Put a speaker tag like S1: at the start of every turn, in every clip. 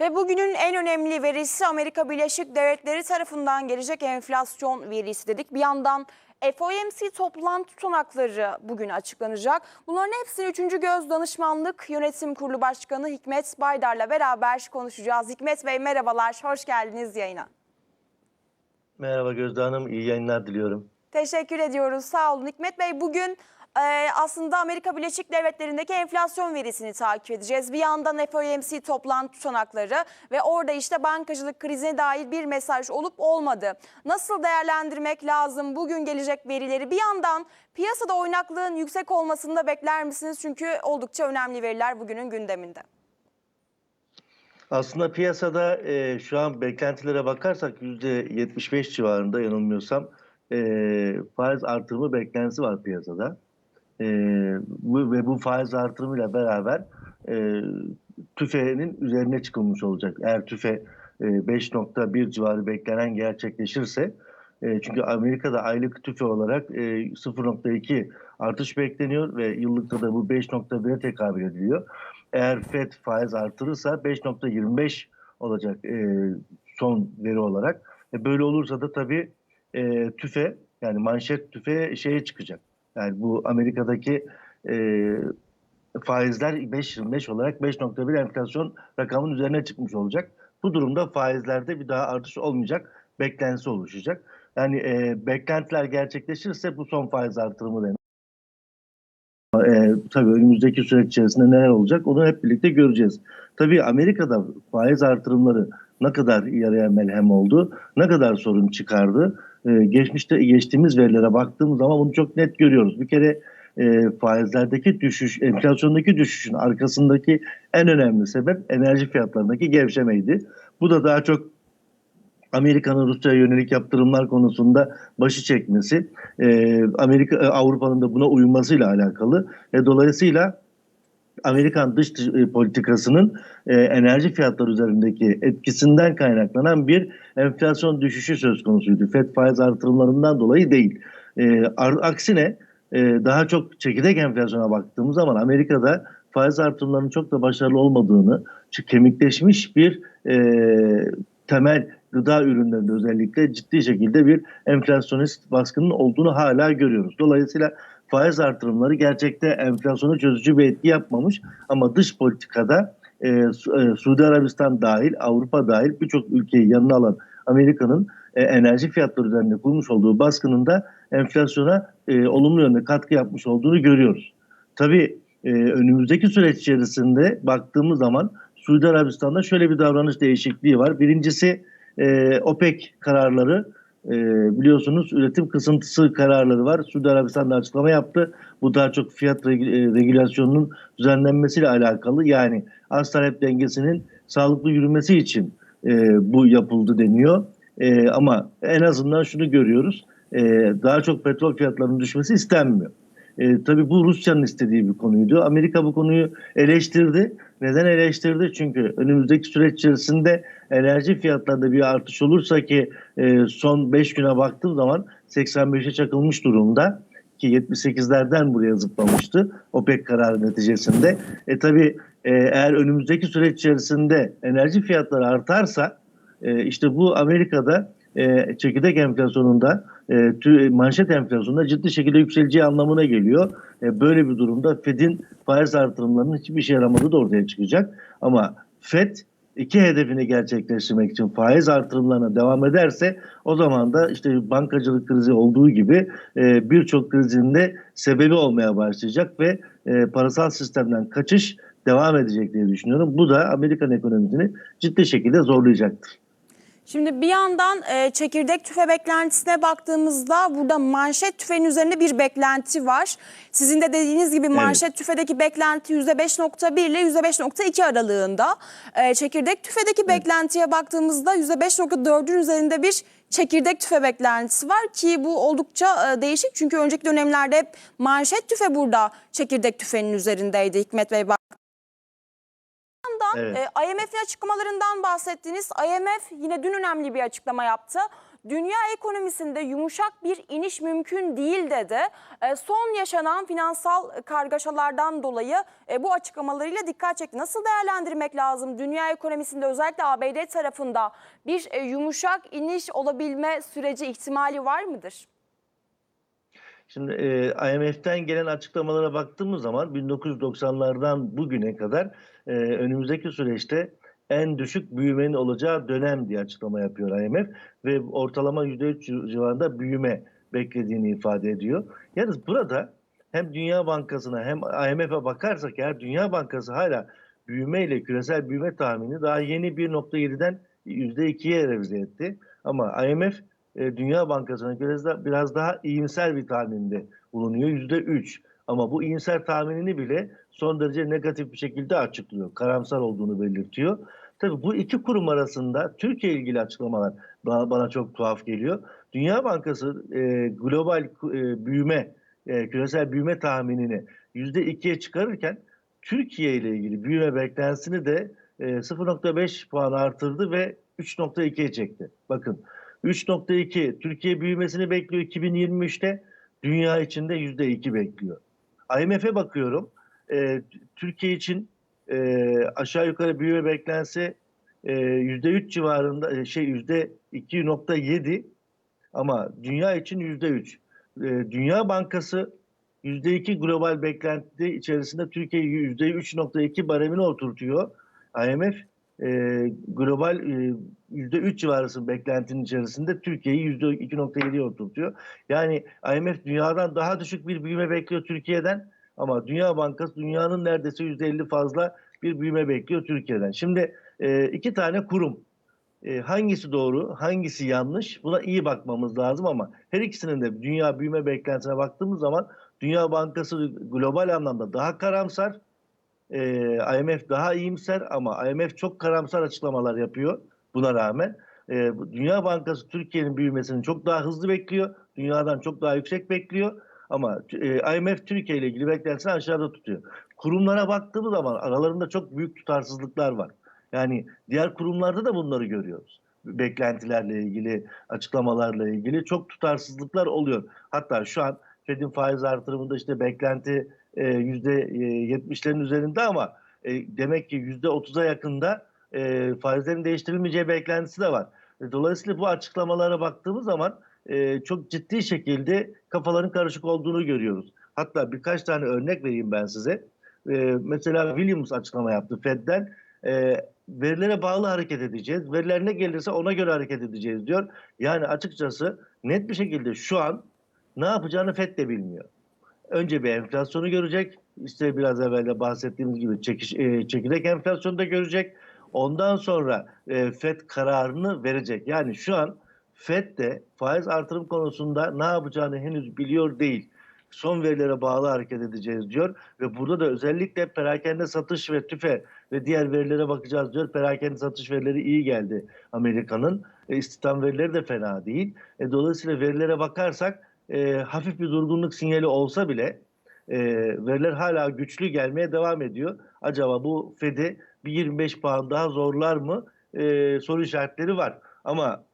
S1: Ve bugünün en önemli verisi Amerika Birleşik Devletleri tarafından gelecek enflasyon verisi dedik. Bir yandan FOMC toplantı tutanakları bugün açıklanacak. Bunların hepsini 3. Göz Danışmanlık Yönetim Kurulu Başkanı Hikmet Baydar'la beraber konuşacağız. Hikmet Bey merhabalar, hoş geldiniz yayına.
S2: Merhaba Gözde Hanım, iyi yayınlar diliyorum.
S1: Teşekkür ediyoruz, sağ olun. Hikmet Bey bugün e, aslında Amerika Birleşik Devletleri'ndeki enflasyon verisini takip edeceğiz. Bir yandan FOMC toplantı tutanakları ve orada işte bankacılık krizine dair bir mesaj olup olmadı. Nasıl değerlendirmek lazım bugün gelecek verileri? Bir yandan piyasada oynaklığın yüksek olmasını da bekler misiniz? Çünkü oldukça önemli veriler bugünün gündeminde.
S2: Aslında piyasada e, şu an beklentilere bakarsak %75 civarında yanılmıyorsam e, faiz artırımı beklentisi var piyasada. E, bu, ve bu faiz artırımıyla beraber e, tüfeğinin üzerine çıkılmış olacak. Eğer tüfe e, 5.1 civarı beklenen gerçekleşirse e, çünkü Amerika'da aylık tüfe olarak e, 0.2 artış bekleniyor ve yıllıkta da bu 5.1'e tekabül ediliyor. Eğer FED faiz artırırsa 5.25 olacak e, son veri olarak. E, böyle olursa da tabii e, tüfe yani manşet tüfe şeye çıkacak. Yani bu Amerika'daki e, faizler 5.25 olarak 5.1 enflasyon rakamının üzerine çıkmış olacak. Bu durumda faizlerde bir daha artış olmayacak, beklentisi oluşacak. Yani e, beklentiler gerçekleşirse bu son faiz artırımı demek. E, tabii önümüzdeki süreç içerisinde neler olacak onu hep birlikte göreceğiz. Tabii Amerika'da faiz artırımları ne kadar yaraya melhem oldu, ne kadar sorun çıkardı. E, geçmişte geçtiğimiz verilere baktığımız zaman bunu çok net görüyoruz. Bir kere e, faizlerdeki düşüş, enflasyondaki düşüşün arkasındaki en önemli sebep enerji fiyatlarındaki gevşemeydi. Bu da daha çok Amerika'nın Rusya'ya yönelik yaptırımlar konusunda başı çekmesi, e, Amerika e, Avrupa'nın da buna uymasıyla alakalı. E, dolayısıyla Amerikan dış e, politikasının e, enerji fiyatları üzerindeki etkisinden kaynaklanan bir enflasyon düşüşü söz konusuydu. FED faiz artırımlarından dolayı değil. E, aksine e, daha çok çekirdek enflasyona baktığımız zaman Amerika'da faiz artırımlarının çok da başarılı olmadığını, kemikleşmiş bir e, temel gıda ürünlerinde özellikle ciddi şekilde bir enflasyonist baskının olduğunu hala görüyoruz. Dolayısıyla faiz artırımları gerçekte enflasyonu çözücü bir etki yapmamış ama dış politikada e, e, Suudi Arabistan dahil, Avrupa dahil birçok ülkeyi yanına alan Amerika'nın e, enerji fiyatları üzerinde kurmuş olduğu baskının da enflasyona e, olumlu yönde katkı yapmış olduğunu görüyoruz. Tabii e, önümüzdeki süreç içerisinde baktığımız zaman Suudi Arabistan'da şöyle bir davranış değişikliği var. Birincisi e, OPEC kararları e, biliyorsunuz üretim kısıntısı kararları var. Suudi Arabistan'da açıklama yaptı. Bu daha çok fiyat reg- e, regülasyonunun düzenlenmesiyle alakalı. Yani arz talep dengesinin sağlıklı yürümesi için e, bu yapıldı deniyor. E, ama en azından şunu görüyoruz. E, daha çok petrol fiyatlarının düşmesi istenmiyor. E, tabii bu Rusya'nın istediği bir konuydu. Amerika bu konuyu eleştirdi. Neden eleştirdi? Çünkü önümüzdeki süreç içerisinde enerji fiyatlarında bir artış olursa ki e, son 5 güne baktığım zaman 85'e çakılmış durumda ki 78'lerden buraya zıplamıştı OPEC kararı neticesinde. E tabii e, eğer önümüzdeki süreç içerisinde enerji fiyatları artarsa e, işte bu Amerika'da e, çekirdek enflasyonunda e, tü- manşet enflasyonunda ciddi şekilde yükseleceği anlamına geliyor. E, böyle bir durumda Fed'in faiz artırımlarının hiçbir işe yaramadığı da ortaya çıkacak. Ama Fed iki hedefini gerçekleştirmek için faiz artırımlarına devam ederse o zaman da işte bankacılık krizi olduğu gibi e, birçok krizin de sebebi olmaya başlayacak ve e, parasal sistemden kaçış devam edecek diye düşünüyorum. Bu da Amerikan ekonomisini ciddi şekilde zorlayacaktır.
S1: Şimdi bir yandan e, çekirdek tüfe beklentisine baktığımızda burada manşet tüfenin üzerinde bir beklenti var. Sizin de dediğiniz gibi manşet tüfedeki beklenti %5.1 ile %5.2 aralığında. E, çekirdek tüfedeki beklentiye baktığımızda %5.4'ün üzerinde bir çekirdek tüfe beklentisi var ki bu oldukça e, değişik. Çünkü önceki dönemlerde hep manşet tüfe burada çekirdek tüfenin üzerindeydi Hikmet Bey. Yandan
S2: Evet.
S1: e, IMF'in açıklamalarından bahsettiniz. IMF yine dün önemli bir açıklama yaptı. dünya ekonomisinde yumuşak bir iniş mümkün değil dedi. E, son yaşanan finansal kargaşalardan dolayı e, bu açıklamalarıyla dikkat çekti. Nasıl değerlendirmek lazım? Dünya ekonomisinde özellikle ABD tarafında bir e, yumuşak iniş olabilme süreci ihtimali var mıdır?
S2: Şimdi e, IMF'den gelen açıklamalara baktığımız zaman 1990'lardan bugüne kadar e, önümüzdeki süreçte en düşük büyümenin olacağı dönem diye açıklama yapıyor IMF ve ortalama %3 civarında büyüme beklediğini ifade ediyor. Yalnız burada hem Dünya Bankası'na hem IMF'e bakarsak eğer Dünya Bankası hala büyüme ile küresel büyüme tahmini daha yeni 1.7'den %2'ye revize etti. Ama IMF e, Dünya Bankası'na göre biraz daha iyimser bir tahminde bulunuyor. %3. Ama bu iyimser tahminini bile son derece negatif bir şekilde açıklıyor. Karamsar olduğunu belirtiyor. Tabii bu iki kurum arasında Türkiye ilgili açıklamalar bana, çok tuhaf geliyor. Dünya Bankası e, global e, büyüme, e, küresel büyüme tahminini %2'ye çıkarırken Türkiye ile ilgili büyüme beklentisini de e, 0.5 puan artırdı ve 3.2'ye çekti. Bakın 3.2 Türkiye büyümesini bekliyor 2023'te. Dünya içinde %2 bekliyor. IMF'e bakıyorum. E, Türkiye için e, aşağı yukarı büyüme beklentisi e, %3 civarında e, şey %2.7 ama dünya için %3. E, dünya Bankası %2 global beklenti içerisinde Türkiye'yi %3.2 baremine oturtuyor. IMF e, global e, %3 civarısı beklentinin içerisinde Türkiye'yi %2.7'ye oturtuyor. Yani IMF dünyadan daha düşük bir büyüme bekliyor Türkiye'den. Ama Dünya Bankası dünyanın neredeyse %50 fazla bir büyüme bekliyor Türkiye'den. Şimdi e, iki tane kurum. E, hangisi doğru, hangisi yanlış? Buna iyi bakmamız lazım ama her ikisinin de dünya büyüme beklentisine baktığımız zaman Dünya Bankası global anlamda daha karamsar, e, IMF daha iyimser ama IMF çok karamsar açıklamalar yapıyor buna rağmen. E, Dünya Bankası Türkiye'nin büyümesini çok daha hızlı bekliyor, dünyadan çok daha yüksek bekliyor ama e, IMF Türkiye ile ilgili beklentisini aşağıda tutuyor. Kurumlara baktığımız zaman aralarında çok büyük tutarsızlıklar var. Yani diğer kurumlarda da bunları görüyoruz. Beklentilerle ilgili, açıklamalarla ilgili çok tutarsızlıklar oluyor. Hatta şu an Fed'in faiz artırımında işte beklenti e, %70'lerin üzerinde ama e, demek ki %30'a yakında e, faizlerin değiştirilmeyeceği beklentisi de var. E, Dolayısıyla bu açıklamalara baktığımız zaman e, çok ciddi şekilde kafaların karışık olduğunu görüyoruz. Hatta birkaç tane örnek vereyim ben size. E, mesela Williams açıklama yaptı Fed'den. E, verilere bağlı hareket edeceğiz. Veriler ne gelirse ona göre hareket edeceğiz diyor. Yani açıkçası net bir şekilde şu an ne yapacağını FED de bilmiyor. Önce bir enflasyonu görecek. İşte biraz evvel de bahsettiğimiz gibi çekiş, e, çekirdek enflasyonu da görecek. Ondan sonra e, FED kararını verecek. Yani şu an FED de faiz artırım konusunda ne yapacağını henüz biliyor değil. Son verilere bağlı hareket edeceğiz diyor ve burada da özellikle perakende satış ve tüfe ve diğer verilere bakacağız diyor. Perakende satış verileri iyi geldi Amerika'nın. E, istihdam verileri de fena değil. E, dolayısıyla verilere bakarsak e, hafif bir durgunluk sinyali olsa bile e, veriler hala güçlü gelmeye devam ediyor. Acaba bu Fed'i bir 25 puan daha zorlar mı? E, soru işaretleri var. Ama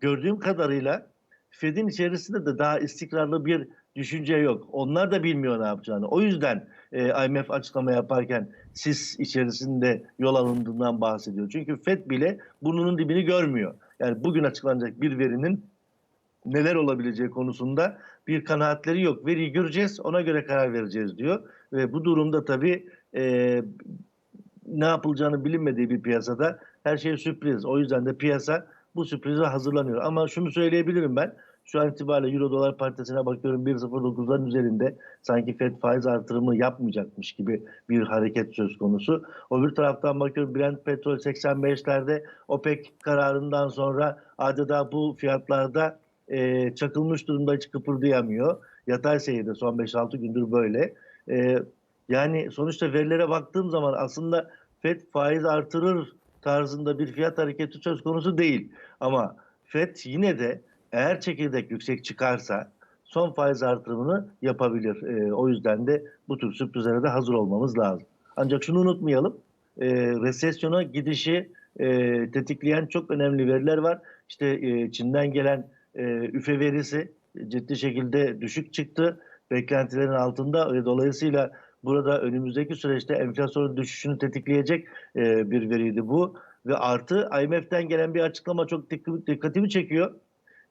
S2: gördüğüm kadarıyla Fed'in içerisinde de daha istikrarlı bir düşünce yok. Onlar da bilmiyor ne yapacağını. O yüzden e, IMF açıklama yaparken sis içerisinde yol alındığından bahsediyor. Çünkü Fed bile burnunun dibini görmüyor. Yani bugün açıklanacak bir verinin neler olabileceği konusunda bir kanaatleri yok. Veriyi göreceğiz, ona göre karar vereceğiz diyor. Ve bu durumda tabii e, ne yapılacağını bilinmediği bir piyasada her şey sürpriz. O yüzden de piyasa bu sürprize hazırlanıyor. Ama şunu söyleyebilirim ben. Şu an itibariyle Euro dolar paritesine bakıyorum 1.09'ların üzerinde sanki Fed faiz artırımı yapmayacakmış gibi bir hareket söz konusu. O bir taraftan bakıyorum Brent petrol 85'lerde OPEC kararından sonra adeta bu fiyatlarda e, çakılmış durumda hiç kıpırdayamıyor. Yatay seyirde son 5-6 gündür böyle. E, yani sonuçta verilere baktığım zaman aslında FED faiz artırır tarzında bir fiyat hareketi söz konusu değil. Ama FED yine de eğer çekirdek yüksek çıkarsa son faiz artırımını yapabilir. E, o yüzden de bu tür sürprizlere de hazır olmamız lazım. Ancak şunu unutmayalım. E, resesyona gidişi e, tetikleyen çok önemli veriler var. İşte e, Çin'den gelen e, üfe verisi ciddi şekilde düşük çıktı. Beklentilerin altında ve dolayısıyla burada önümüzdeki süreçte enflasyonun düşüşünü tetikleyecek e, bir veriydi bu. Ve artı IMF'den gelen bir açıklama çok dik- dikkatimi çekiyor.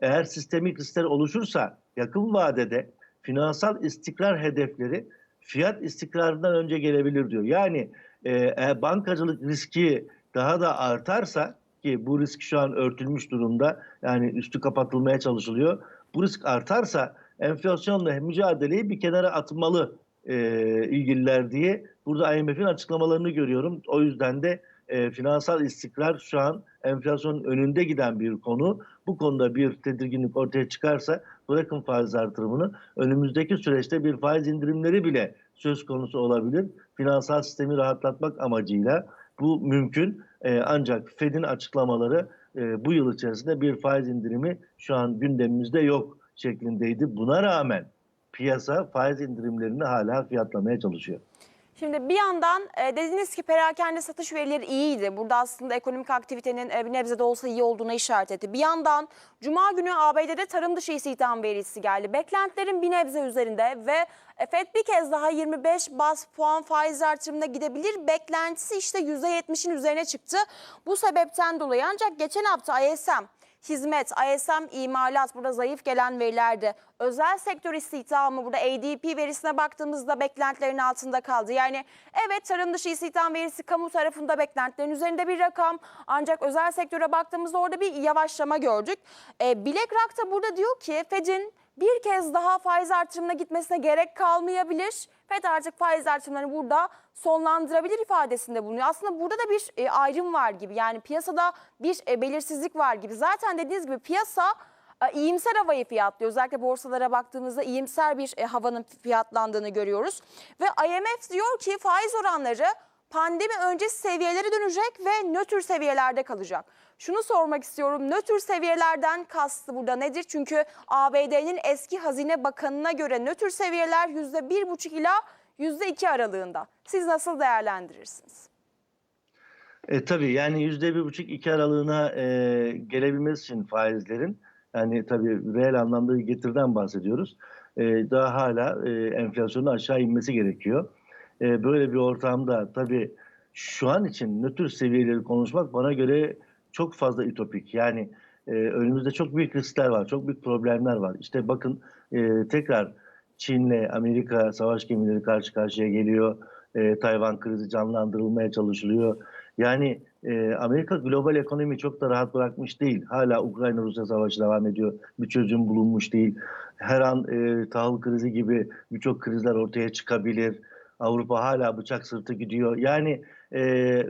S2: Eğer sistemik riskler oluşursa yakın vadede finansal istikrar hedefleri fiyat istikrarından önce gelebilir diyor. Yani e, bankacılık riski daha da artarsa ki bu risk şu an örtülmüş durumda yani üstü kapatılmaya çalışılıyor. Bu risk artarsa enflasyonla mücadeleyi bir kenara atmalı e, ilgililer diye burada IMF'in açıklamalarını görüyorum. O yüzden de e, finansal istikrar şu an enflasyonun önünde giden bir konu. Bu konuda bir tedirginlik ortaya çıkarsa bırakın faiz artırımını önümüzdeki süreçte bir faiz indirimleri bile söz konusu olabilir. Finansal sistemi rahatlatmak amacıyla bu mümkün. E, ancak Fed'in açıklamaları e, bu yıl içerisinde bir faiz indirimi şu an gündemimizde yok şeklindeydi. Buna rağmen piyasa faiz indirimlerini hala fiyatlamaya çalışıyor.
S1: Şimdi bir yandan e, dediniz ki perakende satış verileri iyiydi. Burada aslında ekonomik aktivitenin e, bir nebze de olsa iyi olduğuna işaret etti. Bir yandan Cuma günü ABD'de tarım dışı istihdam verisi geldi. Beklentilerin bir nebze üzerinde ve FED bir kez daha 25 bas puan faiz artırımına gidebilir. Beklentisi işte %70'in üzerine çıktı. Bu sebepten dolayı ancak geçen hafta ISM hizmet, ISM imalat burada zayıf gelen verilerde. Özel sektör istihdamı burada ADP verisine baktığımızda beklentilerin altında kaldı. Yani evet tarım dışı istihdam verisi kamu tarafında beklentilerin üzerinde bir rakam. Ancak özel sektöre baktığımızda orada bir yavaşlama gördük. E, BlackRock da burada diyor ki Fed'in bir kez daha faiz artırımına gitmesine gerek kalmayabilir. FED artık faiz artırımlarını burada sonlandırabilir ifadesinde bulunuyor. Aslında burada da bir e, ayrım var gibi. Yani piyasada bir e, belirsizlik var gibi. Zaten dediğiniz gibi piyasa e, iyimser havayı fiyatlıyor. Özellikle borsalara baktığımızda iyimser bir e, havanın fiyatlandığını görüyoruz. Ve IMF diyor ki faiz oranları pandemi öncesi seviyelere dönecek ve nötr seviyelerde kalacak. Şunu sormak istiyorum. Nötr seviyelerden kastı burada nedir? Çünkü ABD'nin eski Hazine Bakanı'na göre nötr seviyeler %1,5 ila %2 aralığında. Siz nasıl değerlendirirsiniz?
S2: E, tabii yani yüzde bir buçuk iki aralığına e, gelebilmesi için faizlerin yani tabii reel anlamda bir getiriden bahsediyoruz. E, daha hala e, enflasyonun aşağı inmesi gerekiyor. E, böyle bir ortamda tabii şu an için nötr seviyeleri konuşmak bana göre çok fazla ütopik. Yani e, önümüzde çok büyük riskler var, çok büyük problemler var. İşte bakın e, tekrar Çin'le Amerika savaş gemileri karşı karşıya geliyor. E, Tayvan krizi canlandırılmaya çalışılıyor. Yani e, Amerika global ekonomi çok da rahat bırakmış değil. Hala Ukrayna-Rusya savaşı devam ediyor. Bir çözüm bulunmuş değil. Her an e, tahıl krizi gibi birçok krizler ortaya çıkabilir. Avrupa hala bıçak sırtı gidiyor. Yani e,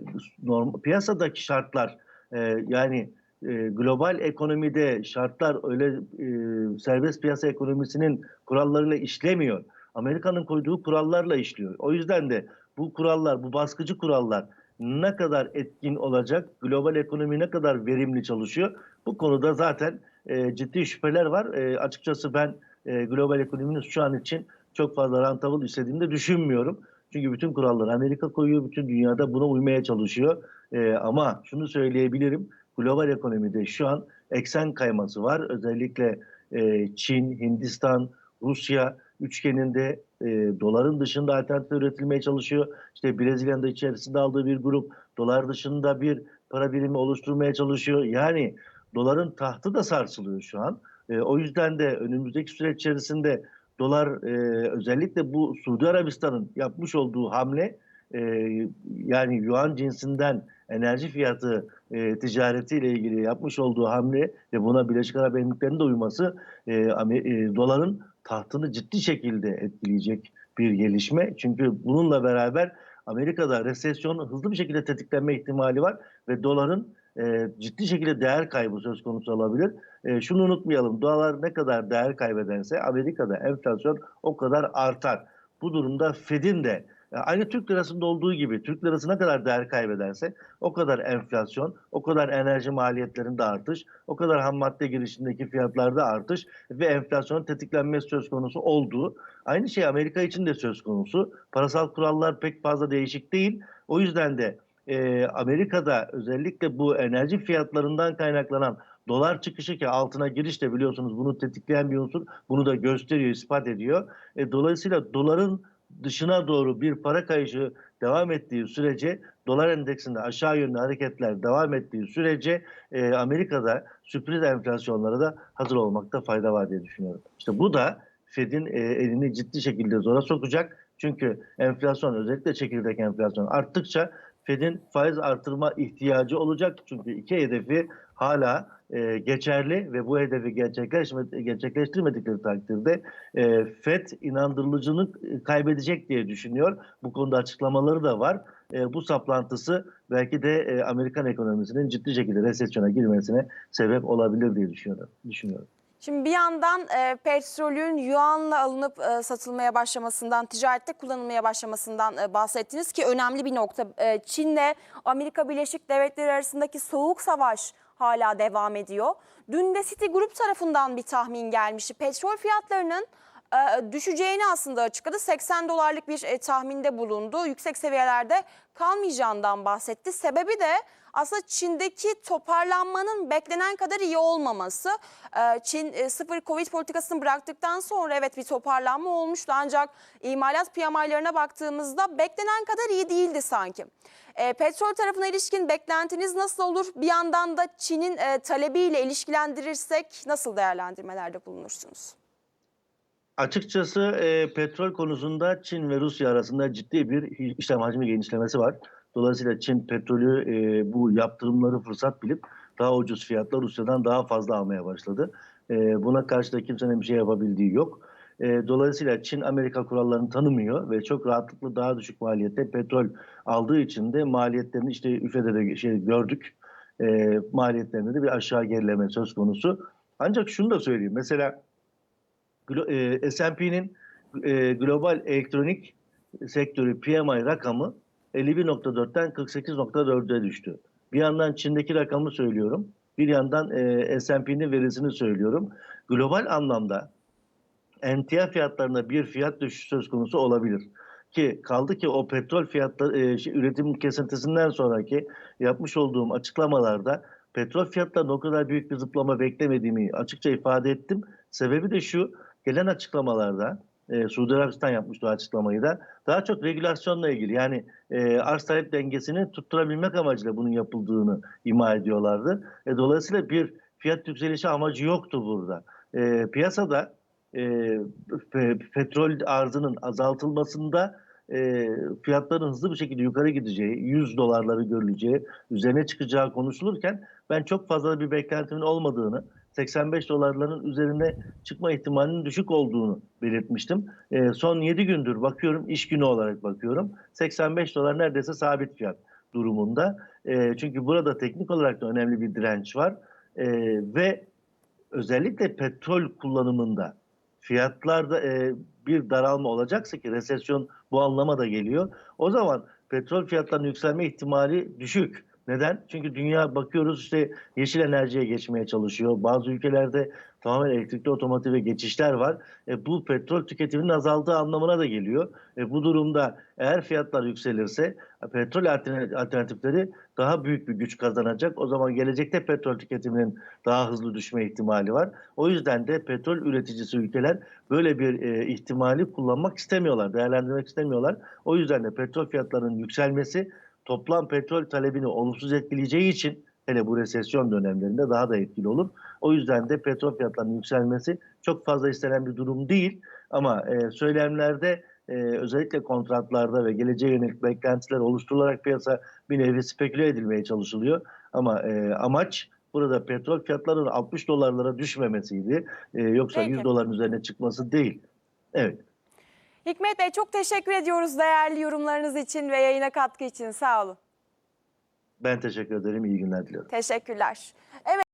S2: norm, piyasadaki şartlar e, yani e, global ekonomide şartlar öyle e, serbest piyasa ekonomisinin kurallarıyla işlemiyor. Amerika'nın koyduğu kurallarla işliyor. O yüzden de bu kurallar, bu baskıcı kurallar ne kadar etkin olacak, global ekonomi ne kadar verimli çalışıyor bu konuda zaten e, ciddi şüpheler var. E, açıkçası ben e, global ekonominin şu an için çok fazla rentable istediğini de düşünmüyorum. Çünkü bütün kuralları Amerika koyuyor, bütün dünyada buna uymaya çalışıyor. E, ama şunu söyleyebilirim, global ekonomide şu an eksen kayması var. Özellikle e, Çin, Hindistan, Rusya üçgeninde e, doların dışında alternatif üretilmeye çalışıyor. İşte Brezilya'nın da içerisinde aldığı bir grup dolar dışında bir para birimi oluşturmaya çalışıyor. Yani doların tahtı da sarsılıyor şu an. E, o yüzden de önümüzdeki süreç içerisinde dolar e, özellikle bu Suudi Arabistan'ın yapmış olduğu hamle e, yani yuan cinsinden enerji fiyatı e, ticaretiyle ilgili yapmış olduğu hamle ve buna Birleşik Arap Emirlikleri'nin de uyması e, e, doların tahtını ciddi şekilde etkileyecek bir gelişme. Çünkü bununla beraber Amerika'da resesyon hızlı bir şekilde tetiklenme ihtimali var ve doların e, ciddi şekilde değer kaybı söz konusu olabilir. E, şunu unutmayalım, dolar ne kadar değer kaybederse Amerika'da enflasyon o kadar artar. Bu durumda Fed'in de Aynı Türk lirasında olduğu gibi Türk lirası ne kadar değer kaybederse o kadar enflasyon, o kadar enerji maliyetlerinde artış, o kadar ham madde girişindeki fiyatlarda artış ve enflasyonun tetiklenmesi söz konusu olduğu. Aynı şey Amerika için de söz konusu. Parasal kurallar pek fazla değişik değil. O yüzden de e, Amerika'da özellikle bu enerji fiyatlarından kaynaklanan dolar çıkışı ki altına giriş de biliyorsunuz bunu tetikleyen bir unsur. Bunu da gösteriyor, ispat ediyor. E, dolayısıyla doların dışına doğru bir para kayışı devam ettiği sürece dolar endeksinde aşağı yönlü hareketler devam ettiği sürece e, Amerika'da sürpriz enflasyonlara da hazır olmakta fayda var diye düşünüyorum. İşte bu da Fed'in e, elini ciddi şekilde zora sokacak. Çünkü enflasyon özellikle çekirdek enflasyon arttıkça Fed'in faiz artırma ihtiyacı olacak. Çünkü iki hedefi hala e, geçerli ve bu hedefi gerçekleştirmedikleri takdirde e, Fed inandırıcılık kaybedecek diye düşünüyor. Bu konuda açıklamaları da var. E, bu saplantısı belki de e, Amerikan ekonomisinin ciddi şekilde resesyona girmesine sebep olabilir diye düşünüyorum. düşünüyorum.
S1: Şimdi bir yandan e, petrolün yuanla alınıp e, satılmaya başlamasından, ticarette kullanılmaya başlamasından e, bahsettiniz ki önemli bir nokta. E, Çin'le Amerika Birleşik Devletleri arasındaki soğuk savaş hala devam ediyor. Dün de Citigroup tarafından bir tahmin gelmişti. Petrol fiyatlarının e, düşeceğini aslında açıkladı. 80 dolarlık bir e, tahminde bulundu. Yüksek seviyelerde kalmayacağından bahsetti. Sebebi de aslında Çin'deki toparlanmanın beklenen kadar iyi olmaması. E, Çin sıfır Covid politikasını bıraktıktan sonra evet bir toparlanma olmuştu. Ancak imalat PMI'larına baktığımızda beklenen kadar iyi değildi sanki. E, petrol tarafına ilişkin beklentiniz nasıl olur? Bir yandan da Çin'in e, talebiyle ilişkilendirirsek nasıl değerlendirmelerde bulunursunuz?
S2: Açıkçası e, petrol konusunda Çin ve Rusya arasında ciddi bir işlem hacmi genişlemesi var. Dolayısıyla Çin petrolü e, bu yaptırımları fırsat bilip daha ucuz fiyatla Rusya'dan daha fazla almaya başladı. E, buna karşı da kimsenin bir şey yapabildiği yok. E, dolayısıyla Çin Amerika kurallarını tanımıyor ve çok rahatlıkla daha düşük maliyette petrol aldığı için de maliyetlerini işte üfede de şey gördük. E, maliyetlerinde de bir aşağı gerileme söz konusu. Ancak şunu da söyleyeyim. Mesela e, S&P'nin e, global elektronik sektörü PMI rakamı 51.4'ten 48.4'e düştü. Bir yandan Çin'deki rakamı söylüyorum. Bir yandan e, S&P'nin verisini söylüyorum. Global anlamda emtia fiyatlarında bir fiyat düşüşü söz konusu olabilir. Ki kaldı ki o petrol fiyatları e, şey, üretim kesintisinden sonraki yapmış olduğum açıklamalarda petrol fiyatlarında o kadar büyük bir zıplama beklemediğimi açıkça ifade ettim. Sebebi de şu, gelen açıklamalarda e, Suudi Arabistan yapmıştı açıklamayı da daha çok regülasyonla ilgili yani e, arz talep dengesini tutturabilmek amacıyla bunun yapıldığını ima ediyorlardı. E, dolayısıyla bir fiyat yükselişi amacı yoktu burada. E, piyasada e, pe- petrol arzının azaltılmasında e, fiyatların hızlı bir şekilde yukarı gideceği, 100 dolarları görüleceği, üzerine çıkacağı konuşulurken ben çok fazla bir beklentimin olmadığını, 85 dolarların üzerine çıkma ihtimalinin düşük olduğunu belirtmiştim. E, son 7 gündür bakıyorum, iş günü olarak bakıyorum. 85 dolar neredeyse sabit fiyat durumunda. E, çünkü burada teknik olarak da önemli bir direnç var. E, ve özellikle petrol kullanımında fiyatlarda e, bir daralma olacaksa ki resesyon bu anlama da geliyor. O zaman petrol fiyatlarının yükselme ihtimali düşük. Neden? Çünkü dünya bakıyoruz işte yeşil enerjiye geçmeye çalışıyor. Bazı ülkelerde tamamen elektrikli otomotive geçişler var. E, bu petrol tüketiminin azaldığı anlamına da geliyor. E, bu durumda eğer fiyatlar yükselirse e, petrol altern- alternatifleri daha büyük bir güç kazanacak. O zaman gelecekte petrol tüketiminin daha hızlı düşme ihtimali var. O yüzden de petrol üreticisi ülkeler böyle bir e, ihtimali kullanmak istemiyorlar, değerlendirmek istemiyorlar. O yüzden de petrol fiyatlarının yükselmesi toplam petrol talebini olumsuz etkileyeceği için hele bu resesyon dönemlerinde daha da etkili olur. O yüzden de petrol fiyatlarının yükselmesi çok fazla istenen bir durum değil. Ama e, söylemlerde e, özellikle kontratlarda ve geleceğe yönelik beklentiler oluşturularak piyasa bir nevi speküle edilmeye çalışılıyor. Ama e, amaç burada petrol fiyatlarının 60 dolarlara düşmemesiydi. E, yoksa
S1: Peki.
S2: 100 doların üzerine çıkması değil. Evet.
S1: Hikmet Bey çok teşekkür ediyoruz değerli yorumlarınız için ve yayına katkı için. Sağ olun.
S2: Ben teşekkür ederim. İyi günler diliyorum.
S1: Teşekkürler. Evet.